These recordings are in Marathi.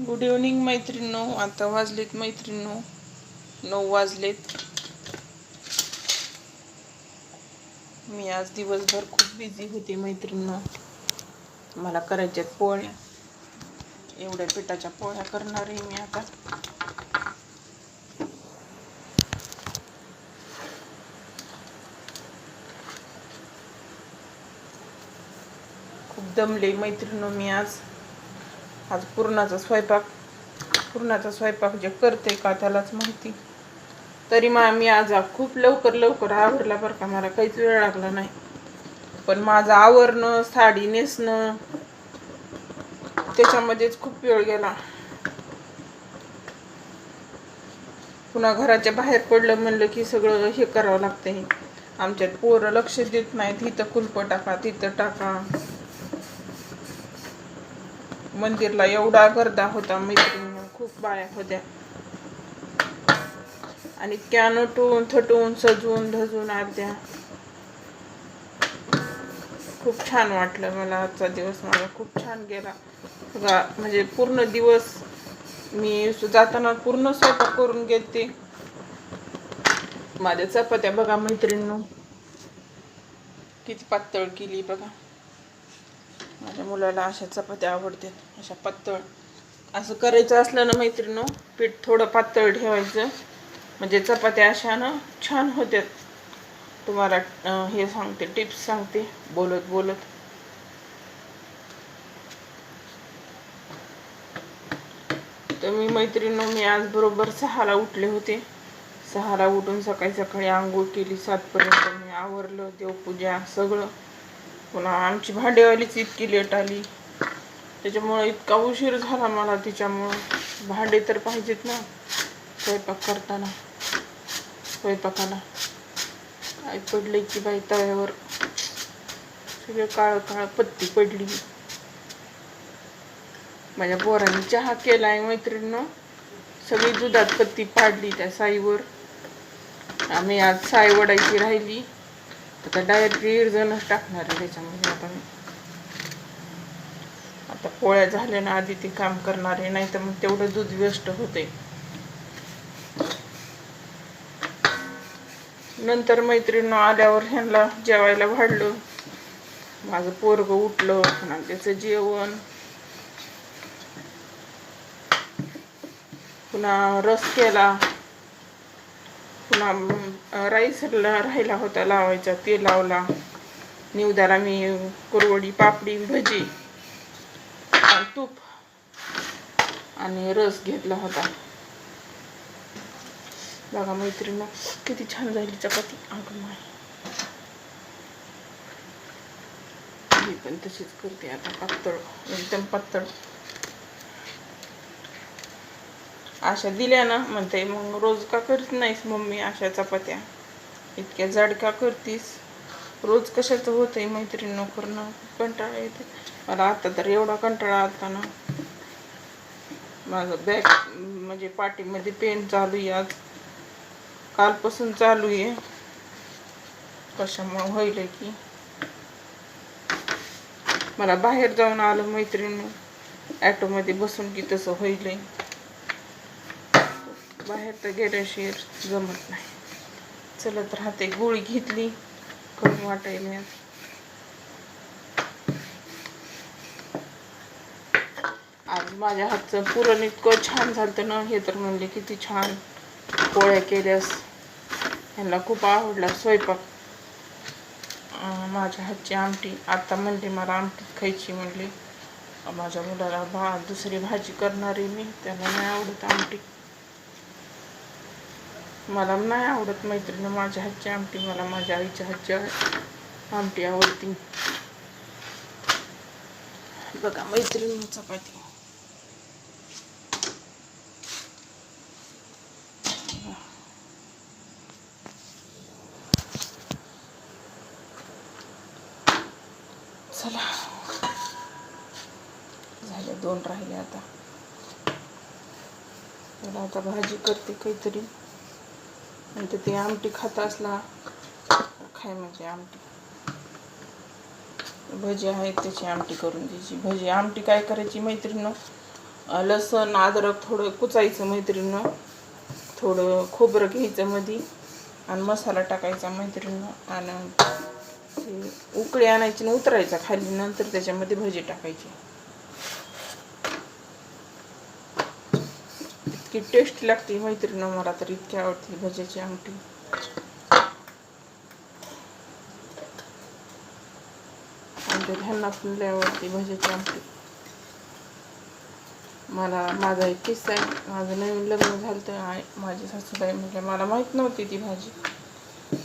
गुड इव्हनिंग मैत्रिणींनो. आता वाजलेत मैत्रिणींनो. नऊ वाजलेत. मी आज दिवसभर खूप बिझी होते मैत्रिणींनो. मला करायच्यात पोळ्या. एवढ्या पिठाच्या पोळ्या करणार आहे मी आता. खूप दमले मैत्रिणींनो मी आज. आज पुरणाचा स्वयंपाक पुरणाचा स्वयंपाक जे करते का त्यालाच माहिती. तरी मा मी आज खूप लवकर लवकर आवरला बरं का मला काहीच वेळ लागला नाही. पण माझं आवरणं साडी नेसणं त्याच्यामध्येच खूप वेळ गेला. पुन्हा घराच्या बाहेर पडलं म्हणलं की सगळं हे करावं लागतंय. आमच्यात पोरं लक्ष देत नाहीत इथं कुलप टाका तिथं टाका. मंदिरला एवढा गर्दा होता मैत्रिणी खूप बाया होत्या. आणि कॅन नटून थटून सजून धजून अर्ध्या खूप छान वाटलं मला आजचा दिवस माझा खूप छान गेला. बघा म्हणजे पूर्ण दिवस मी जाताना पूर्ण स्वयंपाक करून घेते. माझ्या चपात्या बघा मैत्रिणी किती पातळ केली बघा. माझ्या मुलाला अशा चपात्या आवडतात. अशा पातळ. असं करायचं असलं ना मैत्रिणीनो पीठ थोडं पातळ ठेवायचं. म्हणजे चपात्या अशा ना छान होत्यात. तुम्हाला हे सांगते टिप्स सांगते बोलत बोलत. तर मी मैत्रिणीनो मी आज बरोबर सहाला उठले होते. सहाला उठून सकाळी सकाळी आंघोळ केली सातपर्यंत मी आवरलं देवपूजा सगळं. पुन्हा आमची भांडेवालीच इतकी लेट आली. त्याच्यामुळं इतका उशीर झाला मला तिच्यामुळं. भांडे तर पाहिजेत ना. स्वयंपाक करताना. स्वयंपाकाला. काय पडले की बाई तव्यावर. सगळं काळ काळ पत्ती पडली. माझ्या पोरांनी चहा केला आहे मैत्रिणीनं. सगळी दुधात पत्ती पाडली त्या साईवर. आम्ही आज साई वडायची राहिली. आता डायरेक्ट विरजणच टाकणार आहे त्याच्यामध्ये आपण आता पोळ्या झाल्या ना आधी ते काम करणार आहे नाही तर मग तेवढं दूध वेस्ट होते नंतर मैत्रिणी आल्यावर ह्यांना जेवायला वाढलं. माझं पोरग उठलं पुन्हा त्याचं जेवण. पुन्हा रस केला. पुन्हा राईस राहिला होता लावायचा ते लावला. निवदाला मी कुरवडी पापडी भजी. तूप. आणि रस घेतला होता. बघा मैत्रिणी किती छान झाली चपाती. अगं माय. मी पण तशीच करते आता पातळ एकदम पातळ. अशा दिल्या ना म्हणते मग रोज का करत नाहीस मम्मी अशा चपात्या? इतक्या जाड का करतीस? रोज कशाचं होतंय मैत्रीण करणं कंटाळा येते मला आता तर एवढा कंटाळा आलता ना. माझं बॅग म्हणजे पाठीमध्ये पेन चालू आहे आज. कालपासून चालू आहे. कशामुळं होईल की? मला बाहेर जाऊन आलं मैत्रिणी. ॲटोमध्ये बसून की तसं होईल बाहेर तर गेल्याशिवाय जमत नाही. चलत राहते गोळी घेतली. कमी वाटायला. माझ्या हातचं पुरण इतकं छान झालं ना हे तर म्हणले किती छान पोळ्या केल्यास. ह्यांना खूप आवडला स्वयंपाक. माझ्या हातची आमटी. आता म्हणली मला आमटीत खायची म्हणली. माझ्या मुलाला भा दुसरी भाजी करणार आहे मी त्याला नाही आवडत आमटी. मला नाही आवडत मैत्रिणी माझ्या हातची आमटी. मला माझ्या आईच्या हातची आमटी आवडती. बघा मैत्रिणी चपाती चला झाले राहिले आता. त्याला आता भाजी करते काहीतरी. नंतर ते आमटी खात असला खाय म्हणजे आमटी. भजी आहेत त्याची आमटी करून द्यायची. भजी आमटी काय करायची मैत्रिणीनं? लसण अद्रक थोडं कुचायचं मैत्रिणीनं. थोडं खोबरं घ्यायचं मध्ये आणि मसाला टाकायचा मैत्रिणीनं आणि ते उकळी आणायची आणि उतरायचा खाली. नंतर त्याच्यामध्ये भजी टाकायची. इतकी टेस्ट लागते मैत्रिणी मला तर इतकी आवडते भज्याची आमटी. आमच्या ह्यांना पण लय आवडते भज्याची आमटी. मला माझा एक किस्सा आहे. माझं नवीन लग्न झालं तर माझी सासूबाई म्हटल्या मला माहीत नव्हती ती भाजी.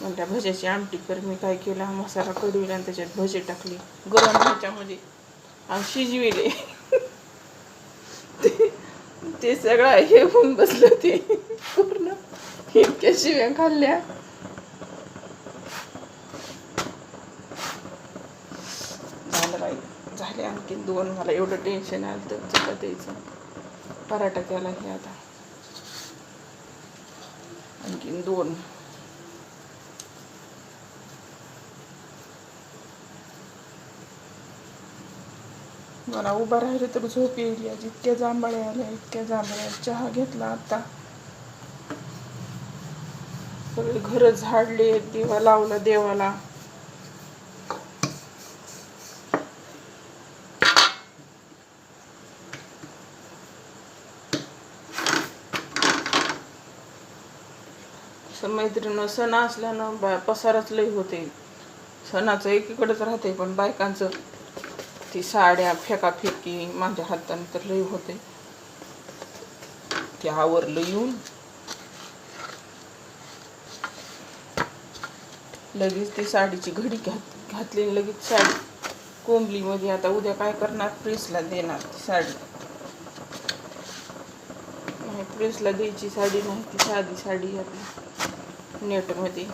म्हटल्या भज्याची आमटी कर मी काय केला? मसाला कडविला आणि त्याच्यात भजे टाकली. गरम ह्याच्यामध्ये. आणि शिजविले. ते सगळं हे होऊन बसलं ते. पूर्ण. इतक्या शिव्या खाल्ल्या. झालं बाई. झाले आणखीन दोन. मला एवढं टेन्शन आलं तर चपातीचं पराठा केला हे आता. आणखीन दोन. मला उभं राहिलं तर झोप येईल. आज इतक्या जांभळ्या आल्या इतक्या जांभळ्या चहा घेतला आता. सगळे घर झाडले दिवा लावला देवाला. असं मैत्रिणीनं सण असल्यानं बा पसारच लई होते. सणाचं एकीकडेच राहते पण बायकांचं ती साड्या फेकाफेकी माझ्या हाताने तर लई होते. ते आवरलं येऊन. लगेच ती साडीची घडी घात घातली लगेच साडी कोंबली मध्ये आता उद्या काय करणार? प्रेसला देणार ती साडी. नाही प्रेसला द्यायची साडी नाही ती साधी साडी आपली नेटमध्ये.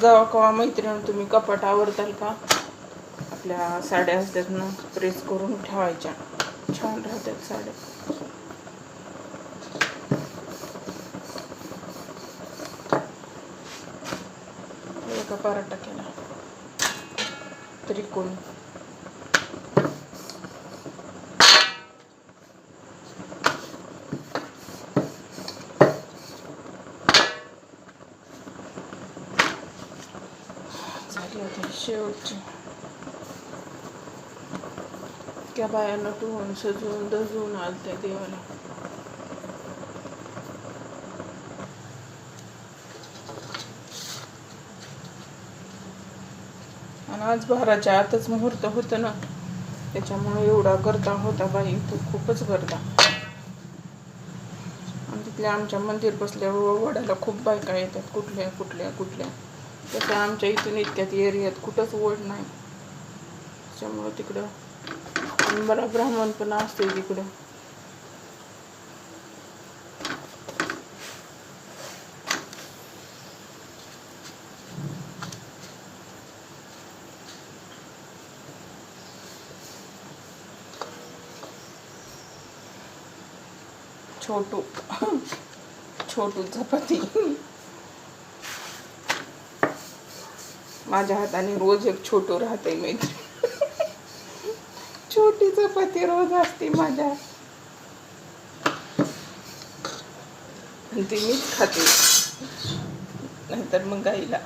जेव्हा केव्हा मैत्रिणी तुम्ही कपाट आवरताल का? आपल्या साड्या असतात ना प्रेस करून ठेवायच्या. छान राहतात साड्या. एका पराठा केला. त्रिकोणी. झाली शेवटची त्या बायांना नटून सजवून दजवून आलत्या देवाला आणि आज बाराच्या आतच मुहूर्त होतं ना त्याच्यामुळे एवढा गर्दा होता बाई तो खूपच गर्दा आणि तिथल्या आमच्या मंदिर बसल्यावर वडाला खूप बायका येतात कुठल्या कुठल्या कुठल्या तसं आमच्या इथून इतक्यात एरियात कुठंच ओढ नाही. त्याच्यामुळं तिकडं बरा ब्राह्मण पण असते तिकडं. छोटू. छोटू चपाती. माझ्या हाताने रोज एक छोटू राहते मैत्री छोटी चपाती रोज असते माझ्या. ती मीच खाते. नाहीतर मग गाईला.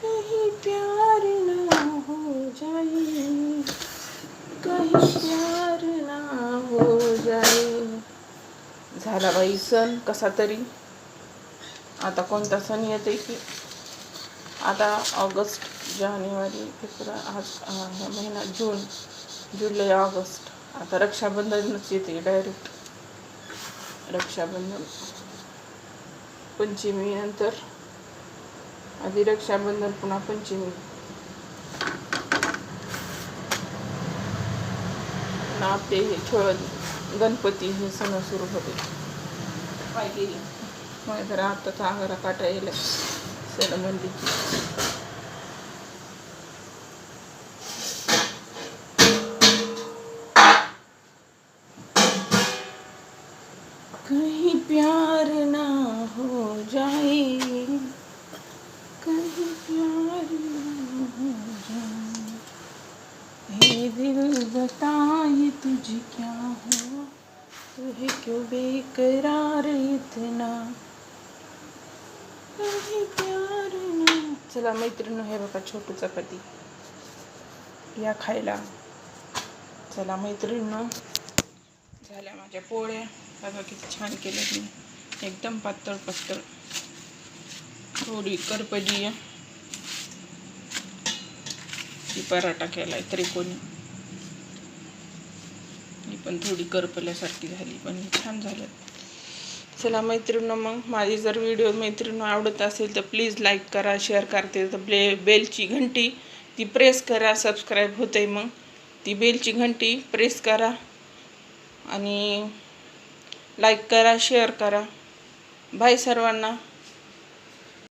कहीं प्यार ना हो जाए कहीं काही सण कसा तरी. आता कोणता सण येते की? आता ऑगस्ट जानेवारी फेब्रुवारी आज ह्या महिना जून जुलै ऑगस्ट. आता रक्षाबंधनच येते डायरेक्ट रक्षाबंधन. पंचमी नंतर. आधी रक्षाबंधन पुन्हा पंचमी. ना आपले हे खेळ गणपती हे सण सुरू होते. काय केली? मला तर आता चांगला काटा येईल सर म्हणली कहीं प्यार ना हो जाए कहीं प्यार ना हो जाए हे दिल बता ये तुझे क्या हुआ तू है क्यों बेकरार इतना कहीं प्यार ना चला मैत्रिणी हे बघा छोटू चपाती या खायला. चला मैत्रिणीनं झाल्या माझ्या पोळ्या. बघा किती छान केल्या मी एकदम पातळ पातळ थोडी करपजी आहे. ती पराठा केलाय त्रिकोणी ही पण थोडी करपल्यासारखी झाली पण छान झालं. चला मैत्रिणं मग. माझी जर व्हिडिओ मैत्रिणी आवडत असेल तर प्लीज लाईक करा शेअर करते तर ब्ले बेलची घंटी ती प्रेस करा सबस्क्राईब होते मग. ती बेलची घंटी प्रेस करा आणि लाईक करा शेअर करा. बाय सर्वांना.